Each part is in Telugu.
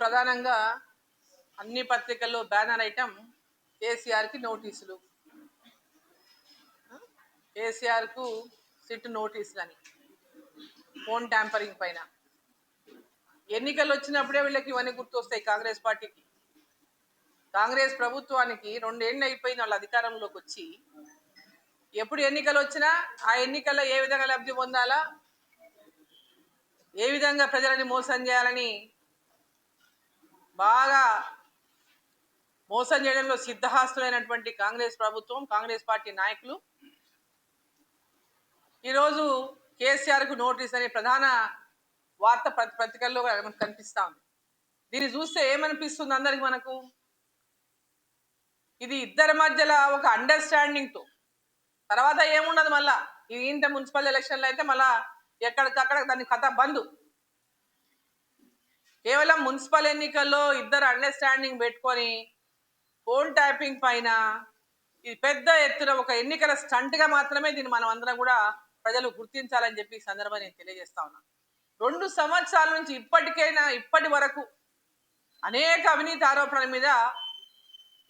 ప్రధానంగా అన్ని పత్రికల్లో బ్యానర్ ఐటమ్ కేసీఆర్కి నోటీసులు. కేసీఆర్కు సిట్ నోటీసులు అని ఫోన్ ట్యాంపరింగ్ పైన. ఎన్నికలు వచ్చినప్పుడే వీళ్ళకి ఇవన్నీ గుర్తొస్తాయి కాంగ్రెస్ పార్టీకి కాంగ్రెస్ ప్రభుత్వానికి రెండేళ్ళు అయిపోయింది వాళ్ళ అధికారంలోకి వచ్చి ఎప్పుడు ఎన్నికలు వచ్చినా ఆ ఎన్నికల్లో ఏ విధంగా లబ్ధి పొందాలా? ఏ విధంగా ప్రజలని మోసం చేయాలని బాగా మోసం చేయడంలో సిద్ధహాస్తులైనటువంటి కాంగ్రెస్ ప్రభుత్వం కాంగ్రెస్ పార్టీ నాయకులు. ఈరోజు కేసీఆర్కు నోటీస్ అనే ప్రధాన వార్త ప్రతి పత్రికల్లో మనకు కనిపిస్తా ఉంది. దీన్ని చూస్తే ఏమనిపిస్తుంది అందరికి మనకు? ఇది ఇద్దరి మధ్యలో ఒక అండర్స్టాండింగ్తో తర్వాత ఏముండదు మళ్ళా? ఇది ఇంత మున్సిపల్ ఎలక్షన్లు అయితే మళ్ళా ఎక్కడికక్కడ దాని కథ బంద్. కేవలం మున్సిపల్ ఎన్నికల్లో ఇద్దరు అండర్స్టాండింగ్ పెట్టుకొని ఫోన్ ట్యాపింగ్ పైన ఇది పెద్ద ఎత్తున ఒక ఎన్నికల స్టంట్గా మాత్రమే దీన్ని మనం అందరం కూడా ప్రజలు గుర్తించాలని చెప్పి ఈ సందర్భాన్ని నేను తెలియజేస్తా ఉన్నాను రెండు సంవత్సరాల నుంచి ఇప్పటికైనా ఇప్పటి వరకు అనేక అవినీతి ఆరోపణల మీద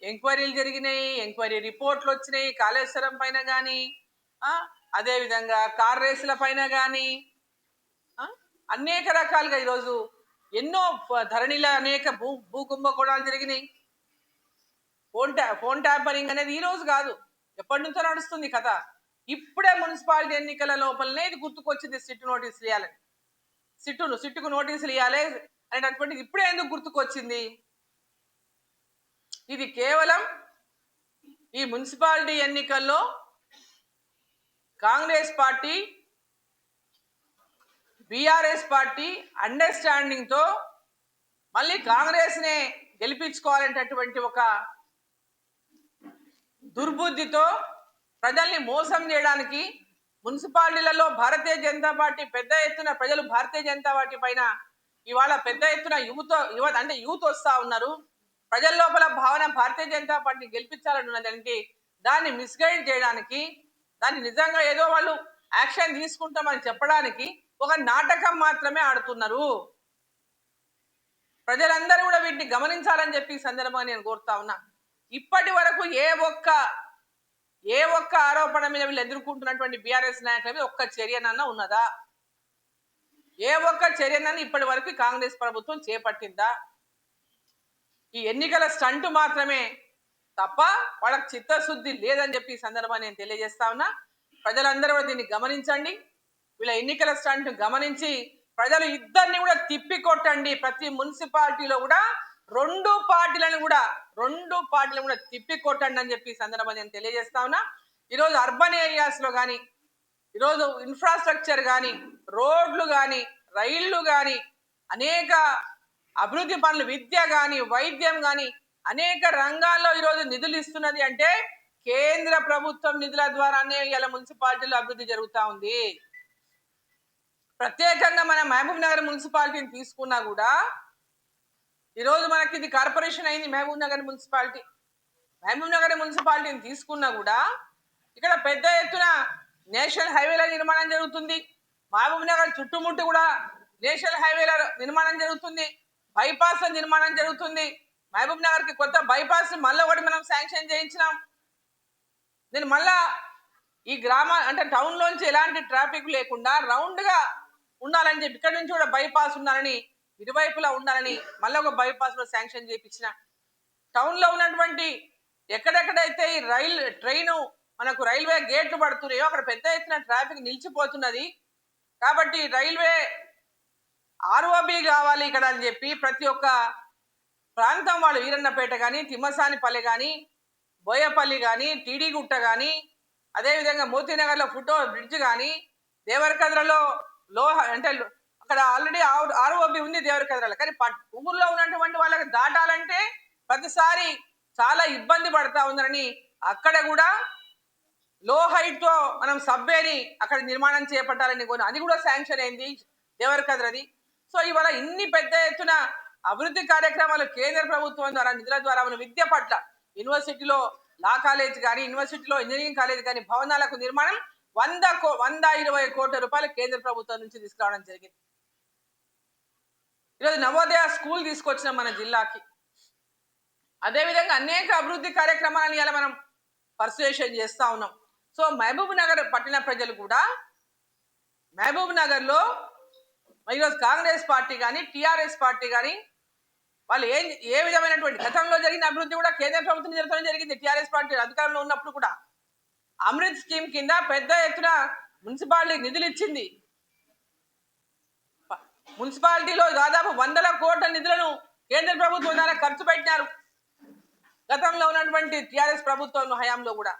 ఎంక్వైరీలు జరిగినాయి ఎంక్వైరీ రిపోర్ట్లు వచ్చినాయి కాళేశ్వరం పైన కానీ అదేవిధంగా కార్ రేసుల పైన కానీ అనేక రకాలుగా ఈరోజు ఎన్నో ధరణిలో అనేక భూ భూ కుంభకోణాలు జరిగినాయి ఫోన్ ట్యా ఫోన్ ట్యాపరింగ్ అనేది ఈ రోజు కాదు. ఎప్పటి నుంచో నడుస్తుంది కథ. ఇప్పుడే మున్సిపాలిటీ ఎన్నికల లోపలనే ఇది గుర్తుకొచ్చింది సిట్టు నోటీసులు ఇవ్వాలని సిట్టును సిట్టుకు నోటీసులు ఇవ్వాలి అనేటటువంటిది ఇప్పుడే ఎందుకు గుర్తుకొచ్చింది? ఇది కేవలం ఈ మున్సిపాలిటీ ఎన్నికల్లో కాంగ్రెస్ పార్టీ బీఆర్ఎస్ పార్టీ అండర్స్టాండింగ్తో మళ్ళీ కాంగ్రెస్నే గెలిపించుకోవాలనేటటువంటి ఒక దుర్బుద్ధితో ప్రజల్ని మోసం చేయడానికి మున్సిపాలిటీలలో భారతీయ జనతా పార్టీ పెద్ద ఎత్తున ప్రజలు భారతీయ జనతా పార్టీ పైన ఇవాళ పెద్ద ఎత్తున యువత యువత అంటే యూత్ వస్తూ ఉన్నారు. ప్రజల లోపల భావన భారతీయ జనతా పార్టీ గెలిపించాలని ఉన్నదంటే దాన్ని మిస్గైడ్ చేయడానికి దాన్ని నిజంగా ఏదో వాళ్ళు యాక్షన్ తీసుకుంటామని చెప్పడానికి ఒక నాటకం మాత్రమే ఆడుతున్నారు. ప్రజలందరూ కూడా వీటిని గమనించాలని చెప్పి సందర్భంగా నేను కోరుతా ఉన్నా. ఇప్పటి వరకు ఏ ఒక్క ఏ ఒక్క ఆరోపణ మీద వీళ్ళు ఎదుర్కొంటున్నటువంటి బీఆర్ఎస్ నాయకుల మీద ఒక్క చర్యనన్నా ఉన్నదా? ఏ ఒక్క చర్యనన్నా ఇప్పటి వరకు కాంగ్రెస్ ప్రభుత్వం చేపట్టిందా? ఈ ఎన్నికల స్టంట్ మాత్రమే తప్ప వాళ్ళకి చిత్తశుద్ధి లేదని చెప్పి ఈ సందర్భాన్ని నేను తెలియజేస్తా ఉన్నా. ప్రజలందరూ కూడా దీన్ని గమనించండి. వీళ్ళ ఎన్నికల స్టంట్ గమనించి ప్రజలు ఇద్దరిని కూడా తిప్పి కొట్టండి. ప్రతి మున్సిపాలిటీలో కూడా రెండు పార్టీలను కూడా రెండు పార్టీలను కూడా తిప్పి కొట్టండి అని చెప్పి సందర్భం సందర్భంగా నేను తెలియజేస్తా ఉన్నా. ఈరోజు అర్బన్ ఏరియాస్లో కానీ ఈరోజు ఇన్ఫ్రాస్ట్రక్చర్ కానీ రోడ్లు కానీ రైళ్ళు కానీ అనేక అభివృద్ధి పనులు విద్య కానీ వైద్యం కానీ అనేక రంగాల్లో ఈరోజు నిధులు ఇస్తున్నది అంటే కేంద్ర ప్రభుత్వం నిధుల ద్వారానే ఇలా మున్సిపాలిటీలో అభివృద్ధి జరుగుతూ ఉంది. ప్రత్యేకంగా మన మహబూబ్ నగర్ మున్సిపాలిటీని తీసుకున్నా కూడా ఈరోజు మనకి ఇది కార్పొరేషన్ అయింది మహబూబ్ నగర్ మున్సిపాలిటీ. మహబూబ్ నగర్ మున్సిపాలిటీని తీసుకున్నా కూడా ఇక్కడ పెద్ద ఎత్తున నేషనల్ హైవేల నిర్మాణం జరుగుతుంది. మహబూబ్ నగర్ చుట్టుముట్టు కూడా నేషనల్ హైవేల నిర్మాణం జరుగుతుంది. బైపాస్ నిర్మాణం జరుగుతుంది. మహబూబ్ నగర్కి కొత్త బైపాస్ మళ్ళీ ఒకటి మనం శాంక్షన్ చేయించినాం. నేను మళ్ళా ఈ గ్రామ అంటే టౌన్లోంచి ఎలాంటి ట్రాఫిక్ లేకుండా రౌండ్గా ఉండాలని చెప్పి ఇక్కడ నుంచి కూడా బైపాస్ ఉండాలని ఇరువైపులా ఉండాలని మళ్ళీ ఒక బైపాస్లో శాంక్షన్ చేయించిన టౌన్లో ఉన్నటువంటి ఎక్కడెక్కడైతే ఈ రైల్ ట్రైన్ మనకు రైల్వే గేట్లు పడుతున్నాయో అక్కడ పెద్ద ఎత్తున ట్రాఫిక్ నిలిచిపోతున్నది. కాబట్టి రైల్వే ఆర్ఓబి కావాలి ఇక్కడ అని చెప్పి ప్రతి ఒక్క ప్రాంతం వాళ్ళు వీరన్నపేట కానీ తిమ్మసానిపల్లి కానీ బోయపల్లి కానీ టీడీగుట్ట కానీ అదేవిధంగా మోతీనగర్లో ఫుటో బ్రిడ్జ్ కానీ దేవరకద్రలో లో అంటే అక్కడ ఆల్రెడీ ఆర్ఓబి ఉంది దేవరకద్రలో కానీ పట్- ఊర్లో ఉన్నటువంటి వాళ్ళకి దాటాలంటే ప్రతిసారి చాలా ఇబ్బంది పడతా ఉందని అక్కడ కూడా లో హైట్తో మనం సబ్వేని అక్కడ నిర్మాణం చేపట్టాలని కొని అది కూడా శాంక్షన్ అయింది దేవరకద్రది సో ఇవాళ ఇన్ని పెద్ద ఎత్తున అభివృద్ధి కార్యక్రమాలు కేంద్ర ప్రభుత్వం ద్వారా నిధుల ద్వారా మన విద్య పట్ల యూనివర్సిటీలో లా కాలేజ్ కానీ యూనివర్సిటీలో ఇంజనీరింగ్ కాలేజ్ కానీ భవనాలకు నిర్మాణం వంద కో వంద ఇరవై కోట్ల రూపాయలు కేంద్ర ప్రభుత్వం నుంచి తీసుకురావడం జరిగింది. ఈరోజు నవోదయ స్కూల్ తీసుకొచ్చిన మన జిల్లాకి. అదేవిధంగా అనేక అభివృద్ధి కార్యక్రమాలను ఇలా మనం పర్సువేషన్ చేస్తూ ఉన్నాం. సో మహబూబ్ నగర్ పట్టణ ప్రజలు కూడా మహబూబ్ నగర్లో ఈరోజు కాంగ్రెస్ పార్టీ కానీ టీఆర్ఎస్ పార్టీ కానీ వాళ్ళు ఏం ఏ విధమైనటువంటి గతంలో జరిగిన అభివృద్ధి కూడా కేంద్ర ప్రభుత్వం జరగడం జరిగింది. టీఆర్ఎస్ పార్టీ అధికారంలో ఉన్నప్పుడు కూడా అమృత్ స్కీమ్ కింద పెద్ద ఎత్తున మున్సిపాలిటీ నిధులు ఇచ్చింది మున్సిపాలిటీలో దాదాపు వందల కోట్ల నిధులను కేంద్ర ప్రభుత్వం ద్వారా ఖర్చు పెట్టినారు. గతంలో ఉన్నటువంటి టిఆర్ఎస్ ప్రభుత్వం హయాంలో కూడా.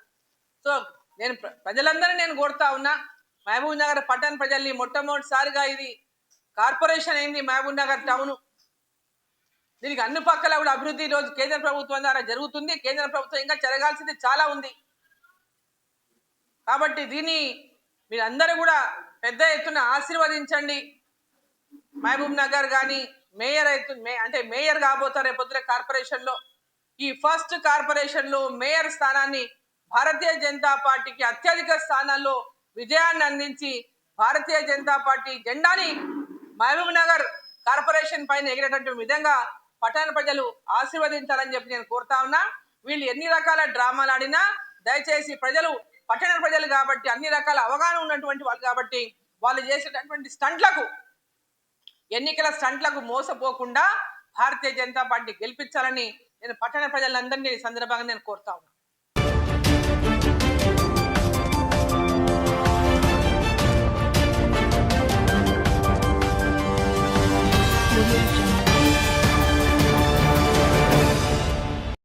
సో నేను ప్ర- ప్రజలందరినీ నేను కోరుతా ఉన్నా మహబూబ్ నగర్ పట్టణ ప్రజల్ని మొట్టమొదటిసారిగా ఇది కార్పొరేషన్ అయింది మహబూబ్ నగర్ టౌన్. దీనికి అన్ని పక్కల కూడా అభివృద్ధి రోజు కేంద్ర ప్రభుత్వం ద్వారా జరుగుతుంది. కేంద్ర ప్రభుత్వం ఇంకా జరగాల్సింది చాలా ఉంది. కాబట్టి దీన్ని మీరందరూ కూడా పెద్ద ఎత్తున ఆశీర్వదించండి. మహబూబ్ నగర్ కానీ మేయర్ అయితే మే అంటే మేయర్ కాబోతారు రేపొద్దున కార్పొరేషన్లో. ఈ ఫస్ట్ కార్పొరేషన్లో మేయర్ స్థానాన్ని భారతీయ జనతా పార్టీకి అత్యధిక స్థానాల్లో విజయాన్ని అందించి భారతీయ జనతా పార్టీ జెండాని మహబూబ్ నగర్ కార్పొరేషన్ పైన ఎగిరేటటువంటి విధంగా పట్టణ ప్రజలు ఆశీర్వదించాలని చెప్పి నేను కోరుతా ఉన్నా. వీళ్ళు ఎన్ని రకాల డ్రామాలు ఆడినా దయచేసి ప్రజలు పట్టణ ప్రజలు కాబట్టి అన్ని రకాల అవగాహన ఉన్నటువంటి వాళ్ళు కాబట్టి వాళ్ళు చేసేటటువంటి స్టంట్లకు ఎన్నికల స్టంట్లకు మోసపోకుండా భారతీయ జనతా పార్టీ గెలిపించాలని నేను పట్టణ ప్రజలందరినీ సందర్భంగా నేను కోరుతా ఉన్నాను